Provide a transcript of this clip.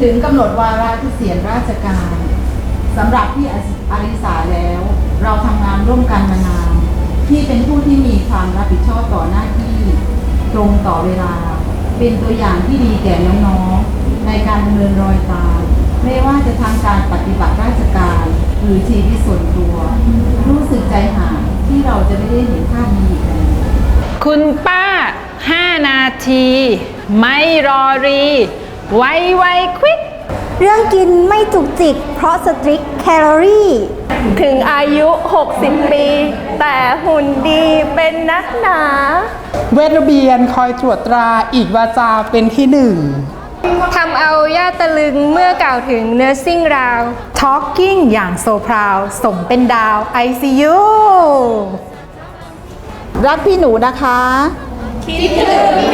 ถึงกำหนดวาระเกษียณราชการสำหรับพี่อาริสาแล้ว เราทำงานร่วมกันมานานพี่เป็นผู้ที่มีความรับผิดชอบต่อหน้าที่ตรงต่อเวลา เป็นตัวอย่างที่ดีแก่น้องๆในการดำเนินรอยตามไม่ว่าจะทางการปฏิบัติราชการ หรือชีวิตส่วนตัว รู้สึกใจหายที่เราจะไม่ได้เห็นภาพนี้อีกแล้วคุณป้า 5 นาที ไม่รอรี ไวไวควิกเรื่องกินไม่จุกจิก เพราะสตริกแคลอรี่ ถึงอายุ 60 ปี แต่หุ่นดีเป็นนักหนา เวทระเบียนคอยตรวจตราอีกวาจาเป็นที่หนึ่งทำเอาย่าตะลึงเมื่อกล่าวถึง nursing round Talking อย่างโซพราวสมเป็นดาว ICU รักพี่หนูนะคะ คิดถึงพี่หนูนะคะ